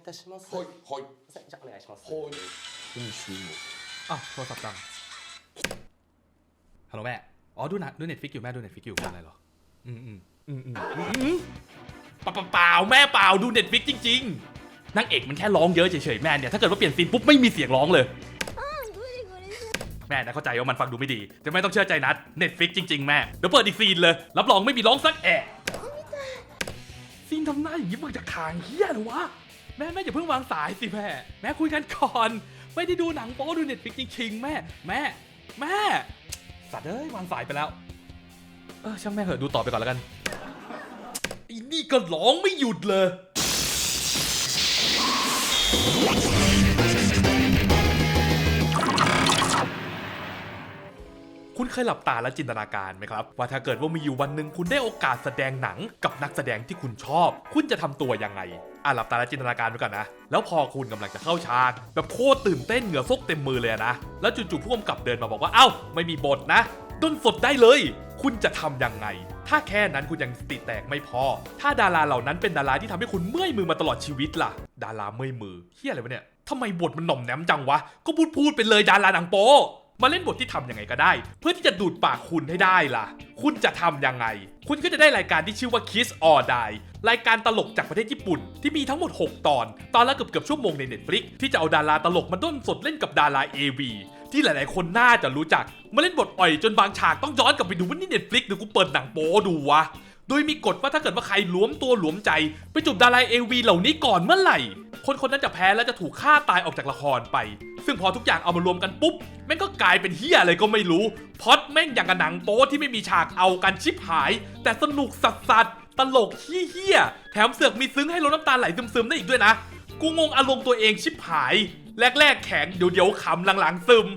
いたしますはいはいじゃあお願いしますはい今週も อ้าวโทรศัพท์ดังฮัลโหลแม่ อ๋อดูหนะดูเน็ตฟิกอยู่แม่ดูเน็ตฟิกอยู่อะไรเหรอ อืมอืมอืมอืมอืมเปล่าเปล่าแม่เปล่าดูเน็ตฟิกจริงๆนางเอกมันแค่ร้องเยอะเฉยๆแม่เนี่ยถ้าเกิดว่าเปลี่ยนซีนปุ๊บไม่มีเสียงร้องเลย แม่นะเข้าใจว่ามันฟังดูไม่ดี แต่ไม่ต้องเชื่อใจนัดเน็ตฟิกจริง ๆ แม่ เดี๋ยวเปิดอีกซีนเลย รับรองไม่มีร้องสักแอะซีนทำหน้าอย่างนี้มึงจะขางเฮี้ยเหรอวะ แม่แม่อย่าเพิ่งวางสายสิแม่ แม่คุยกันก่อน ไม่ได้ดูหนังโป๊ดูเน็ตฟิกจริงๆแม่ แม่ แม่ สัตว์เอ้ยวางสายไปแล้ว เออช่างแม่เหอะดูต่อไปก่อนแล้วกันอีนี่ก็ร้องไม่หยุดเลย คุณเคยหลับตาและจินตนาการไหมครับ ว่าถ้าเกิดว่ามีอยู่วันหนึ่งคุณได้โอกาสแสดงหนังกับนักแสดงที่คุณชอบ คุณจะทำตัวยังไงอะหลับตาและจินตนาการไปก่อนนะ แล้วพอคุณกำลังจะเข้าฉาก แบบโคตรตื่นเต้นเหงื่อซกเต็มมือเลยนะ แล้วจู่ๆผู้กำกับเดินมาบอกว่า เอ้า ไม่มีบทนะด้นสดได้เลย คุณจะทำยังไง ถ้าแค่นั้นคุณยังสติแตกไม่พอ ถ้าดาราเหล่านั้นเป็นดาราที่ทำให้คุณเมื่อยมือมาตลอดชีวิตล่ะ ดาราเมื่อยมือเฮียอะไรวะเนี่ยทำไมบทมันหน่อมแนมจังวะ ก็พูดพูดไปเลยดาราหนังโป๊ มาเล่นบทที่ทำยังไงก็ได้ เพื่อที่จะดูดปากคุณให้ได้ล่ะ คุณจะทำยังไง คุณก็จะได้รายการที่ชื่อว่า Kiss or Die รายการตลกจากประเทศญี่ปุ่น ที่มีทั้งหมด 6 ตอน ตอนละเกือบเกือบชั่วโมงใน Netflix ที่จะเอาดาราตลกมาด้นสดเล่นกับดารา AV ที่หลายๆ คนน่าจะรู้จัก มาเล่นบทอ่อยจนบางฉากต้องย้อนกลับไปดูว่านี่ Netflix หรือกูเปิดหนังโป๊ดูวะ โดยมีกฎว่าถ้าเกิดว่าใครหลวมตัวหลวมใจ ไปจูบดาราเอวีเหล่านี้ก่อนเมื่อไหร่ คนคนนั้นจะแพ้และจะถูกฆ่าตายออกจากละครไป ซึ่งพอทุกอย่างเอามารวมกันปุ๊บแม่งก็กลายเป็นเฮียอะไรก็ไม่รู้พอดแม่งอย่างกับหนังโป๊ที่ไม่มีฉากเอากันชิบหาย แต่สนุกสัสสัสตลกเฮี้ยแถมเสือกมีซึ้งให้เราน้ำตาไหลซึมๆได้อีกด้วยนะ กูงงอารมณ์ตัวเองชิบหาย แรกๆแข็งเดี๋ยวเดี๋ยวๆขำหลังๆซึม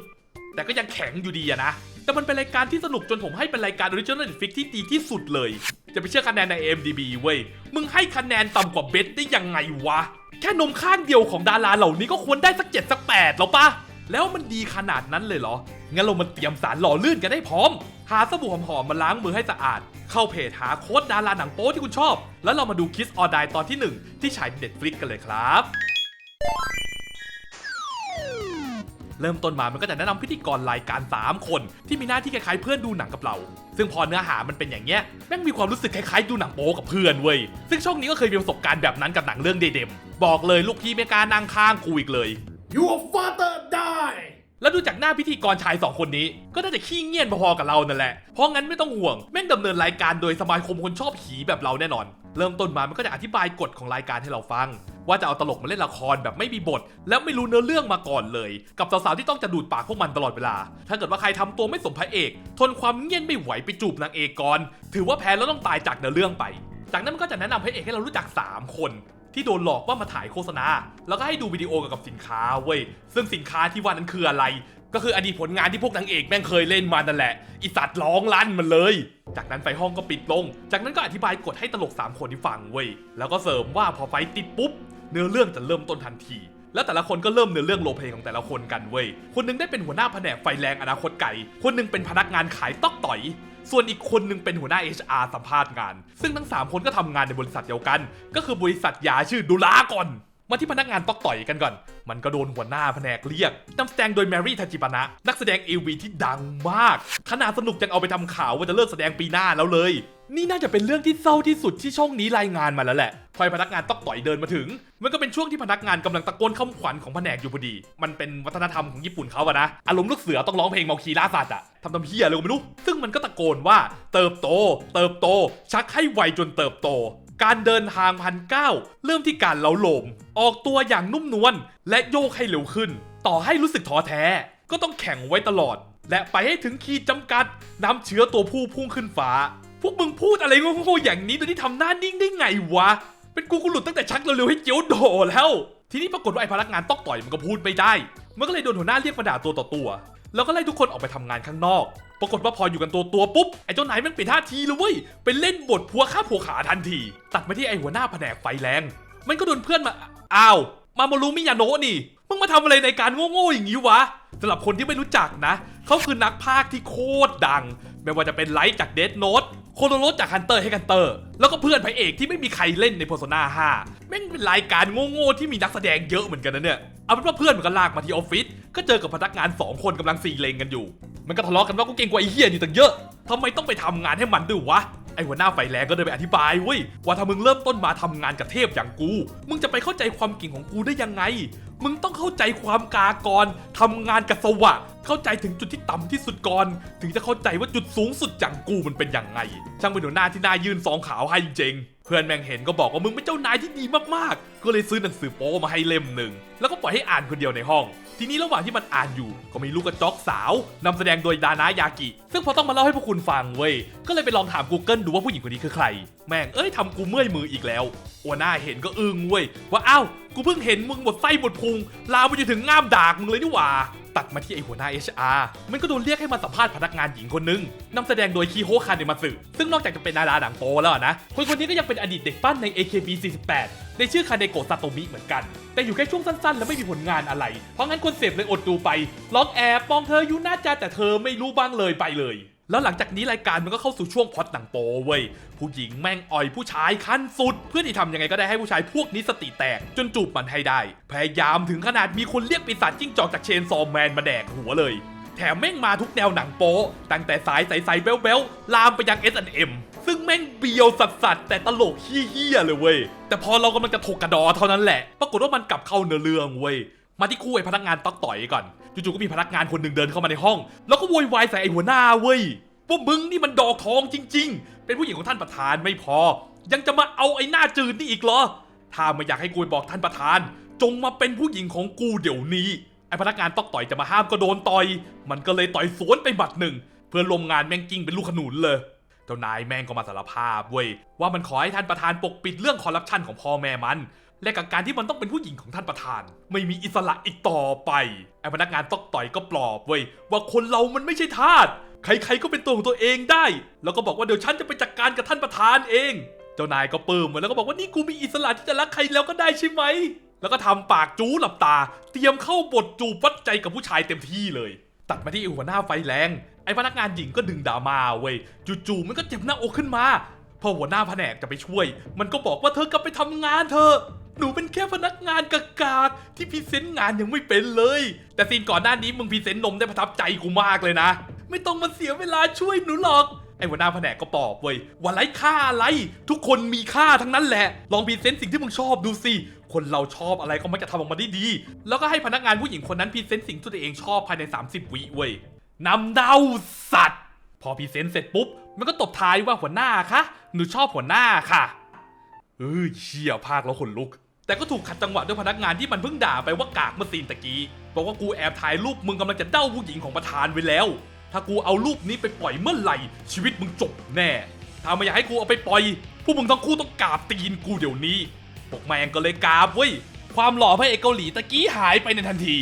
แต่ก็ยังแข็งอยู่ดีอะนะแต่มันเป็นรายการที่สนุกจนผมให้เป็นรายการ Original Netflix ที่ดีที่สุดเลย จะไปเชื่อคะแนนใน AMDB เว้ย มึงให้คะแนนต่ำกว่าเบสได้ยังไงวะ ค่นมข้างเดียวของดาราเหล่านี้ก็ควรได้สักเจ็ดสักแปดแล้วปะแล้วมันดีขนาดนั้นเลยเหรอ งั้นเรามันเตรียมสารหล่อลื่นกันได้พร้อม หาสบู่หอมๆมาล้างมือให้สะอาด เข้าเพจหาโค้ดดาราหนังโป๊ที่คุณชอบ แล้วเรามาดู Kiss or Die ตอนที่หนึ่งที่ฉายเดดฟริดกันเลยครับ เริ่มต้นมามันก็จะแนะนำพิธีกรรายการ 3 คน ที่มีหน้าที่คล้ายๆเพื่อนดูหนังกับเรา ซึ่งพอเนื้อหามันเป็นอย่างเงี้ยแม่งมีความรู้สึกคล้ายๆดูหนังโป๊กับเพื่อนเว้ยซึ่งช่องนี้ก็เคยมีประสบการณ์แบบนั้นกับหนังเรื่องเดเดมบอกเลยลูกพี่ไม่กล้านั่งข้างกูอีกเลย Your father die แล้วดูจากหน้าพิธีกรชายสองคนนี้ ก็น่าจะขี้เงียนพอๆกับเรานั่นแหละ เพราะงั้นไม่ต้องห่วง แม่งดำเนินรายการโดยสมาคมคนชอบผีแบบเราแน่นอน เริ่มต้นมามันก็จะอธิบายกฎของรายการให้เราฟัง ว่าจะเอาตลกมาเล่นละครแบบไม่มีบท แล้วไม่รู้เนื้อเรื่องมาก่อนเลย กับสาวๆที่ต้องจะดูดปากพวกมันตลอดเวลา ถ้าเกิดว่าใครทำตัวไม่สมพระเอก ทนความเงียบไม่ไหวไปจูบนางเอกก่อนถือว่าแพ้แล้วต้องตายจากเนื้อเรื่องไป จากนั้นมันก็จะแนะนำพระเอกให้เรารู้จัก 3 คน ที่โดนหลอกว่ามาถ่ายโฆษณา แล้วก็ให้ดูวิดีโอเกี่ยวกับสินค้าเว้ยซึ่งสินค้าที่ว่านั้นคืออะไร ก็คืออดีตผลงานที่พวกนางเอกแม่งเคยเล่นมานั่นแหละอีสัตว์ร้องลั่นมันเลย จากนั้นไฟห้องก็ปิดลง จากนั้นก็อธิบายกฎให้ตลก 3 คนที่ฟังเว้ยแล้วก็เสริมว่าพอไฟติดปุ๊บเนื้อเรื่องจะเริ่มต้นทันทีแล้วแต่ละคนก็เริ่มเนื้อเรื่องโรลเพลย์ของแต่ละคนกันเว้ย คนหนึงได้เป็นหัวหน้าแผนกไฟแรงอนาคตไก่ คนหนึงเป็นพนักงานขายต๊อกต่อย ส่วนอีกคนหนึงเป็นหัวหน้า HR สัมภาษณ์งาน ซึ่งทั้ง 3 คนก็ทำงานในบริษัทเดียวกัน ก็คือบริษัทยาชื่อดูลาก่อน มาที่พนักงานตอกต่อยกันก่อน มันก็โดนหัวหน้าแผนกเรียกนำแสดงโดยแมรี่ทาจิปนะ นักแสดงเอวีที่ดังมาก ขนาดสนุกยังเอาไปทำข่าวว่าจะเลิกแสดงปีหน้าแล้วเลย นี่น่าจะเป็นเรื่องที่เศร้าที่สุดที่ช่องนี้รายงานมาแล้วแหละ พอพนักงานตอกต่อยเดินมาถึง มันก็เป็นช่วงที่พนักงานกำลังตะโกนคำขวัญของแผนกอยู่พอดี มันเป็นวัฒนธรรมของญี่ปุ่นเขาอะนะ อารมณ์ลูกเสือต้องร้องเพลงเมาคีล่าสัตว์อะทำทำเฮียอะไรก็ไม่รู้ ซึ่งมันก็ตะโกนว่า เติบโต เติบโต ชักให้ไวจนเติบโต การเดินทางพันเก้าเริ่มที่การเล้าลม ออกตัวอย่างนุ่มนวลและโยกให้เร็วขึ้น ต่อให้รู้สึกท้อแท้ ก็ต้องแข่งไว้ตลอด และไปให้ถึงขีดจำกัดนำเชื้อตัวผู้พุ่งขึ้นฟ้า พวกมึงพูดอะไรโง่ๆอย่างนี้โดยที่ทำหน้านิ่งได้ไงวะ เป็นกูกูหลุดตั้งแต่ชักเร็วๆให้เจียวโดแล้ว ทีนี้ปรากฏว่าไอ้พนักงานตอกต่อยมันก็พูดไม่ได้ มันก็เลยโดนหัวหน้าเรียกมาด่าตัวต่อตัว แล้วก็ไล่ทุกคนออกไปทำงานข้างนอก ปรากฏว่าพออยู่กันตัวตัวปุ๊บ ไอ้เจ้านายมันเปลี่ยนท่าทีเลยเว้ยไปเล่นบทพัวข้าผัวขาทันที ตัดมาที่ไอ้หัวหน้าแผนกไฟแรง มันก็โดนเพื่อนมา อ้าว มาโมรุมิยาโนะนี่ มึงมาทำอะไรในการโง่ๆอย่างนี้วะสำหรับคนที่ไม่รู้จักนะ เขาคือนักพากย์ที่โคตรดัง ไม่ว่าจะเป็นไลท์จากเด n โนตโคโนโรจากฮันเตอร์ให้ฮันเตอร์ แล้วก็เพื่อนพระเอกที่ไม่มีใครเล่นใน Persona 5แม่งเป็นรายการโง่ๆที่มีนักแสดงเยอะเหมือนกันนะเนี่ย เอาเป็นว่าเพื่อนมันก็ลากมาที่ออฟฟิศ ก็เจอกับพนักงาน2คนกำลังซีเลงกันอยู่ มันก็ทะเลาะกันว่ากูเก่งกว่าไอ้เฮียอยู่ตั้งเยอะทำไมต้องไปทำงานให้มันด้วยวะไอ้หัวหน้าไฟแรงก็เดินไปอธิบายเว้ยว่าถ้ามึงเริ่มต้นมาทำงานกับเทพอย่างกู มึงจะไปเข้าใจความเก่งของกูได้ยังไง มึงต้องเข้าใจความกากรทำงานกับสวะ เข้าใจถึงจุดที่ต่ำที่สุดก่อน ถึงจะเข้าใจว่าจุดสูงสุดอย่างกูมันเป็นอย่างไง ช่างเป็นหัวหน้าที่น่ายืนสองขาวให้จริงเพื่อนแม่งเห็นก็บอกว่ามึงเป็นเจ้านายที่ดีมากๆ ก็เลยซื้อหนังสือโป๊มาให้เล่มหนึ่ง แล้วก็ปล่อยให้อ่านคนเดียวในห้อง ทีนี้ระหว่างที่มันอ่านอยู่ ก็มีลูกกระจอกสาวนำแสดงโดยดานายากิ ซึ่งพอต้องมาเล่าให้พวกคุณฟังเว้ย ก็เลยไปลองถาม Google ดูว่าผู้หญิงคนนี้คือใคร แม่งเอ้ยทำกูเมื่อยมืออีกแล้วหัวหน้าเห็นก็อึ้งเว้ยว่าอ้าว กูเพิ่งเห็นมึงหมดไส้หมดพุง ลามไปจนถึงง่ามดากมึงเลยนี่หว่า ตัดมาที่ไอหัวหน้า HR มันก็โดนเรียกให้มาสัมภาษณ์พนักงานหญิงคนหนึงนำแสดงโดยคีโฮคานเดมาสึซึ่งนอกจากจะเป็นดาราหนังโปแล้วนะ คนคนนี้ก็ยังเป็นอดีตเด็กปั้นใน AKB 48 ในชื่อคาเนโกะซาโตมิเหมือนกัน แต่อยู่แค่ช่วงสั้นๆ แล้วไม่มีผลงานอะไร เพราะงั้นคนเสพเลยอดดูไปร้องแอบมองเธออยู่หน้าจาแต่เธอไม่รู้บ้างเลยไปเลย แล้วหลังจากนี้รายการมันก็เข้าสู่ช่วงพอดหนังโปเว้ย ผู้หญิงแม่งอ่อยผู้ชายขั้นสุด เพื่อที่ทำยังไงก็ได้ให้ผู้ชายพวกนี้สติแตก จนจูบมันให้ได้ พยายามถึงขนาดมีคนเรียกปีศาจจิ้งจอกจากเชนซอมแมนมาแดกหัวเลย แถมแม่งมาทุกแนวหนังโป๊ตั้งแต่สายใสๆเบลๆลามไปยัง S&M ซึ่งแม่งเบียวสัสๆแต่ตลกเฮี้ยๆเลยเว้ยแต่พอเรากำลังจะถกกระดอเท่านั้นแหละ ปรากฏว่ามันกลับเข้าเนื้อเรื่องเว้ย มาที่คู่ไอ้พนักงานต๊อกต่อยก่อนจู่ๆก็มีพนักงานคนหนึ่งเดินเข้ามาในห้อง แล้วก็โวยวายใส่ไอ้หัวหน้าเว้ยว่ามึงนี่มันดอกทองจริง ๆ เป็นผู้หญิงของท่านประธานไม่พอ ยังจะมาเอาไอ้หน้าจืดนี่อีกเหรอ ถ้าไม่อยากให้กูบอกท่านประธาน จงมาเป็นผู้หญิงของกูเดี๋ยวนี้ ไอ้พนักงานตอกต่อยจะมาห้ามก็โดนต่อย มันก็เลยต่อยสวนไปบัดหนึ่ง เพื่อนลมงานแม่งกิ้งเป็นลูกขนุนเลยเจ้านายแม่งก็มาสารภาพเว้ยว่ามันขอให้ท่านประธานปกปิดเรื่องคอร์รัปชันของพ่อแม่มัน และกับการที่มันต้องเป็นผู้หญิงของท่านประธาน ไม่มีอิสระอีกต่อไปไอ้พนักงานตอกต่อยก็ปลอบเว้ยว่าคนเรามันไม่ใช่ทาสใครๆก็เป็นตัวของตัวเองได้ แล้วก็บอกว่าเดี๋ยวฉันจะไปจัดการกับท่านประธานเอง เจ้านายก็ปลื้มแล้วก็บอกว่านี่กูมีอิสระที่จะรักใครแล้วก็ได้ใช่ไหมแล้วก็ทำปากจู้หลับตา เตรียมเข้าบทจูบวัดใจกับผู้ชายเต็มที่เลย ตัดมาที่หัวหน้าไฟแรงไอ้พนักงานหญิงก็ดึงดามาเว้ยจู่ๆมันก็เจ็บหน้าอกขึ้นมาพอหัวหน้าแผนกจะไปช่วย มันก็บอกว่าเธอกลับไปทำงานเธอะ หนูเป็นแค่พนักงานกากๆที่พรีเซนต์งานยังไม่เป็นเลย แต่ซีนก่อนหน้านี้มึงพรีเซนต์นมได้ประทับใจกูมากเลยนะ ไม่ต้องมาเสียเวลาช่วยหนูหรอกไอ้หัวหน้าแผนกก็ปอบเว้ยว่าไร้ค่าอะไร ทุกคนมีค่าทั้งนั้นแหละ ลองพรีเซนต์สิ่งที่มึงชอบดูสิ คนเราชอบอะไรก็มักจะทำออกมาได้ดี แล้วก็ให้พนักงานผู้หญิงคนนั้นพรีเซนต์สิ่งที่ตัวเองชอบภายใน 30 วิเว้ยนำเดาสัตว์ พอพรีเซนต์เสร็จปุ๊บ มันก็ตบท้ายว่าหัวหน้าคะ หนูชอบหัวหน้าค่ะ เอ้ยเชี่ยภาคแล้วขนลุก แต่ก็ถูกขัดจังหวะด้วยพนักงานที่มันเพิ่งด่าไปว่ากากเมื่อซีนตะกี้ บอกว่ากูแอบถ่ายรูปมึงกำลังจะเด้าผู้หญิงของประธานไว้แล้ว ถ้ากูเอารูปนี้ไปปล่อยเมื่อไหร่ ชีวิตมึงจบแน่ ถ้าไม่อยากให้กูเอาไปปล่อยพวกมึงทั้งคู่ต้องกราบตีนกูเดี๋ยวนี้พวกแมงก็เลยกราบเว้ย ความหล่อพระเอกเกาหลีตะกี้หายไปในทันที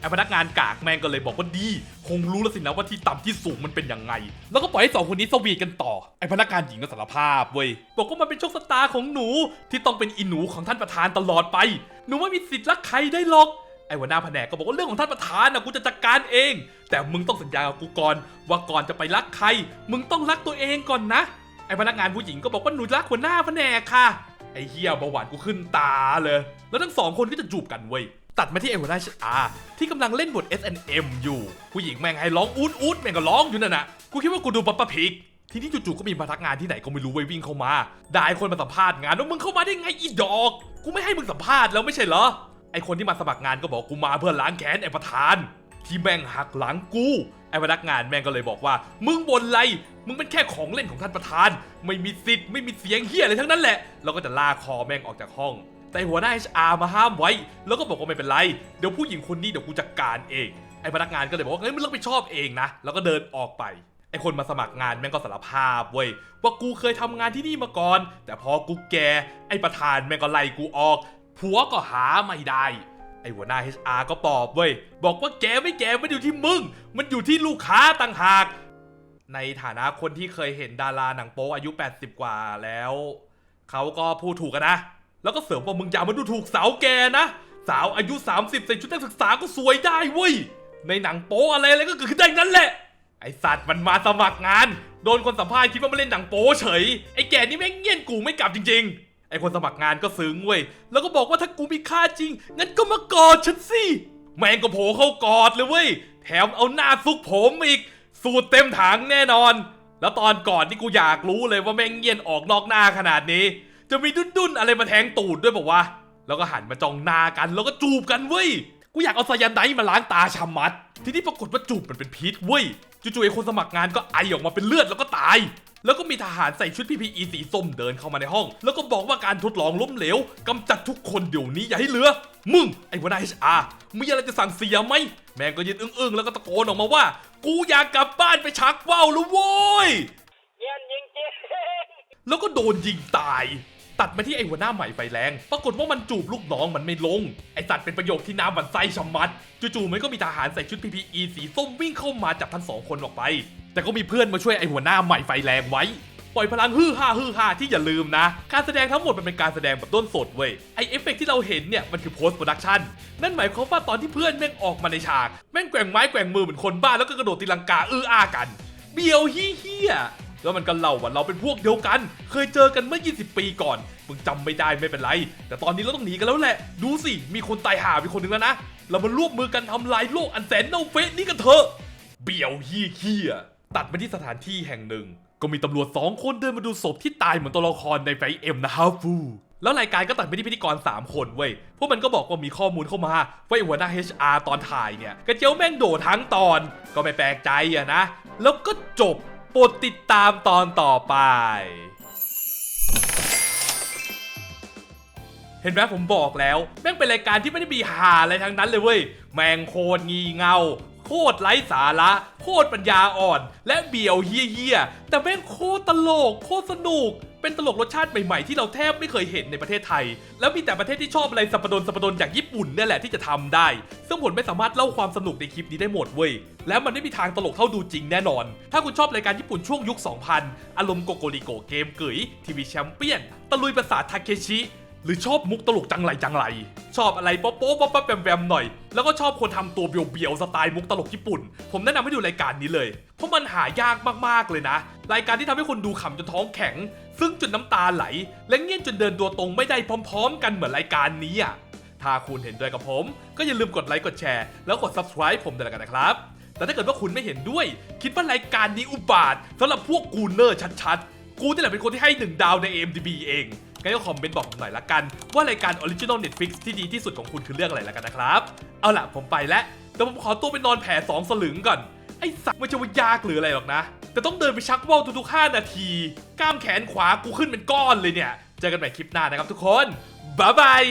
ไอพนักงานกากแมงก็เลยบอกว่าดี คงรู้แล้วสินะว่าที่ต่ำที่สูงมันเป็นยังไง แล้วก็ปล่อยให้สองคนนี้สวีทกันต่อ ไอพนักงานหญิงก็สารภาพเว้ย บอกว่ามันเป็นโชคชะตาของหนูที่ต้องเป็นอีหนูของท่านประธานตลอดไป หนูไม่มีสิทธิ์รักใครได้หรอก ไอ้หัวหน้าแผนกก็บอกว่าเรื่องของท่านประธานนะกูจะจัดการเอง แต่มึงต้องสัญญากับกูก่อนว่าก่อนจะไปรักใคร มึงต้องรักตัวเองก่อนนะ ไอพนักงานผู้หญิงก็บอกว่าหนูรักหัวหน้าแผนกค่ะ ไอเฮียเบาหวานกูขึ้นตาเลย แล้วทั้งสองคนก็จะจูบกันเว้ย ตัดมาที่ไอ้หัวหน้าชอาที่กำลังเล่นบท S&M อยู่ ผู้หญิงแม่งให้ร้องอูดอูดแม่งก็ร้องอยู่นั่นน่ะกูคิดว่ากูดูปัปปะพิกทีนี้จู่ๆก็มีพนักงานที่ไหนก็ไม่รู้เว้ยวิ่งเข้ามาได้คนมาสัมภาษณ์งานว่ามึงเข้ามาได้ไงอีดอก กูไม่ให้มึงสัมภาษณ์แล้วไม่ใช่เหรอไอคนที่มาสมัครงานก็บอกกูมาเพื่อล้างแค้นไอประธาน ที่แม่งหักหลังกูไอพนักงานแม่งก็เลยบอกว่า มึงบนไร มึงเป็นแค่ของเล่นของท่านประธาน ไม่มีสิทธิ์ไม่มีเสียงเฮียอะไรทั้งนั้นแหละแล้วก็จะลากคอแม่งออกจากห้อง แต่หัวหน้า HR มาห้ามไว้ แล้วก็บอกว่าไม่เป็นไร เดี๋ยวผู้หญิงคนนี้เดี๋ยวกูจัดการเอง ไอ้พนักงานก็เลยบอกว่าเฮ้ยมึงรับผิดชอบเองนะ แล้วก็เดินออกไป ไอ้คนมาสมัครงานแม่งก็สารภาพเว้ยว่ากูเคยทำงานที่นี่มาก่อน แต่พอกูแก่ไอ้ประธานแม่งก็ไล่กูออก ผัวก็หาไม่ได้ไอหัวหน้า HR ก็ปอบเว้ย บอกว่าแกไม่แกไม่อยู่ที่มึง มันอยู่ที่ลูกค้าต่างหาก ในฐานะคนที่เคยเห็นดาราหนังโป๊อายุ 80 กว่าแล้ว เขาก็พูดถูกกันนะ แล้วก็เสริมว่ามึงอย่ามาดูถูกสาวแกนะ สาวอายุ 30ใส่ชุดนักศึกษาก็สวยได้เว้ย ในหนังโป๊อะไรอะไรก็เกิดขึ้นได้นั่นแหละ ไอสัตว์มันมาสมัครงาน โดนคนสัมภาษณ์คิดว่ามาเล่นหนังโป๊เฉย ไอแก่นี่แม่งเงี้ยนกูไม่กลับจริง ๆ ไอคนสมัครงานก็ซึ้งเว้ย แล้วก็บอกว่าถ้ากูมีค่าจริง งั้นก็มากอดฉันสิ แม่งก็โผล่เข้ากอดเลยเว้ย แถมเอาหน้าซุกผมอีก สูตรเต็มถังแน่นอน แล้วตอนก่อนนี่กูอยากรู้เลยว่าแม่งเงียนออกนอกหน้าขนาดนี้ จะมีดุนดุนๆอะไรมาแทงตูดด้วยบอกว่าวะแล้วก็หันมาจ้องหน้ากัน แล้วก็จูบกันเว้ย กูอยากเอาสยันไดมาล้างตาชามัด ทีนี้ปรากฏว่าจูบมันเป็นพิษเว้ย จู่ๆไอ้คนสมัครงานก็ไอออกมาเป็นเลือดแล้วก็ตาย แล้วก็มีทหารใส่ชุด PPE สีส้มเดินเข้ามาในห้อง แล้วก็บอกว่าการทดลองล้มเหลวกำจัดทุกคนเดี๋ยวนี้อย่าให้เหลือ มึงไอ้หัวหน้า HR มีอะไรจะสั่งเสียไหม แม่งก็ยืนอึ้งๆแล้วก็ตะโกนออกมาว่า กูอยากกลับบ้านไปชักว่าวแล้วโว้ย เย็นจริงๆ แล้วก็โดนยิงตาย ตัดมาที่ไอหัวหน้าใหม่ไฟแรง ปรากฏว่ามันจูบลูกน้องมันไม่ลง ไอสัตว์เป็นประโยคที่น้ำมันไส้ชะมัด จู่ๆมันก็มีทหารใส่ชุด PPE สีส้มวิ่งเข้ามาจับทั้งสองคนออกไป แต่ก็มีเพื่อนมาช่วยไอหัวหน้าใหม่ไฟแรงไว้ ปล่อยพลังฮือฮาฮือฮาที่อย่าลืมนะ การแสดงทั้งหมดมันเป็นการแสดงแบบต้นสดเว้ย ไอเอฟเฟกต์ที่เราเห็นเนี่ยมันคือ post production นั่นหมายความว่าตอนที่เพื่อนแม่งออกมาในฉาก แม่งแกว่งไม้แกว่งมือเหมือนคนบ้าแล้วก็กระโดดตีลังกาอื้ออากัน เบียวเฮี้ย แล้วมันก็เล่าว่าเราเป็นพวกเดียวกัน เคยเจอกันเมื่อ 20 ปีก่อน มึงจำไม่ได้ไม่เป็นไร แต่ตอนนี้เราต้องหนีกันแล้วแหละ ดูสิ มีคนตายหาไปคนหนึ่งแล้วนะ เรามาร่วมมือกันทำลายโลกอันแสนเน่าเฟะนี้กันเถอะ เบียวฮี้เฮี้ยตัดมาที่สถานที่แห่งหนึ่ง ก็มีตำรวจสองคนเดินมาดูศพที่ตายเหมือนตัวละครในไฟเอ็มนะฮะฟูแล้วรายการก็ตัดไปที่พิธีกร 3 คนเว้ย พวกมันก็บอกว่ามีข้อมูลเข้ามาว่าไอ้หัวหน้า HR ตอนถ่ายเนี่ย กระเจียวแม่งโดดทั้งตอน ก็ไม่แปลกใจอะนะ แล้วก็จบ โปรดติดตามตอนต่อไป เห็นไหมผมบอกแล้ว แม่งเป็นรายการที่ไม่ได้มีหาอะไรทั้งนั้นเลยเว้ย แมงโคตรงีเงา โคตรไร้สาระ โคตรปัญญาอ่อน และเบียวเฮี้ยๆ แต่แม่งโคตรตลก โคตรสนุก เป็นตลกรสชาติใหม่ๆ ที่เราแทบไม่เคยเห็นในประเทศไทย แล้วมีแต่ประเทศที่ชอบอะไรสัปดนสัปดนอย่างญี่ปุ่นนี่แหละที่จะทำได้ ซึ่งผมไม่สามารถเล่าความสนุกในคลิปนี้ได้หมดเว้ย แล้วมันไม่มีทางตลกเท่าดูจริงแน่นอน ถ้าคุณชอบรายการญี่ปุ่นช่วงยุค 2000 อารมณ์โกโกริโกเกมเกยทีวีแชมเปี้ยน ตะลุยภาษาทาเคชิ หรือชอบมุกตลกจังไรจังไร ชอบอะไรโป๊ะโป๊ะป๊อปป๊อปแบมแบมหน่อย แล้วก็ชอบคนทำตัวเบียวๆสไตล์มุกตลกญี่ปุ่น ผมแนะนำให้ดูรายการนี้เลย เพราะมันหายากมากๆเลยนะ รายการที่ทำให้คนดูขำจนท้องแข็ง ซึ่งจนน้ำตาไหล และเงียบจนเดินตัวตรงไม่ได้พร้อม ๆ กันเหมือนรายการนี้อะ ถ้าคุณเห็นด้วยกับผม ก็อย่าลืมกดไลค์กดแชร์แล้วกด subscribe ผมด้วยกันนะครับ แต่ถ้าเกิดว่าคุณไม่เห็นด้วย คิดว่ารายการนี้อุบาทสำหรับพวกกูเนอร์ชัดๆ กูนี่แหละเป็นคนที่ให้หนึ่งดาวใน AMDB เอง ก็คอมเมนต์บอกผมหน่อยละกัน ว่ารายการ Original Netflix ที่ดีที่สุดของคุณคือเรื่องอะไรละกันนะครับ เอาล่ะผมไปแล้วแต่ผมขอตัวไปนอนแผ่สองสลึงก่อน ไอ้สักไม่ใช่ว่ายากหรืออะไรหรอกนะ แต่ต้องเดินไปชักว่าวทุกๆ5นาที กล้ามแขนขวากูขึ้นเป็นก้อนเลยเนี่ย เจอกันใหม่คลิปหน้านะครับทุกคนบ๊ายบาย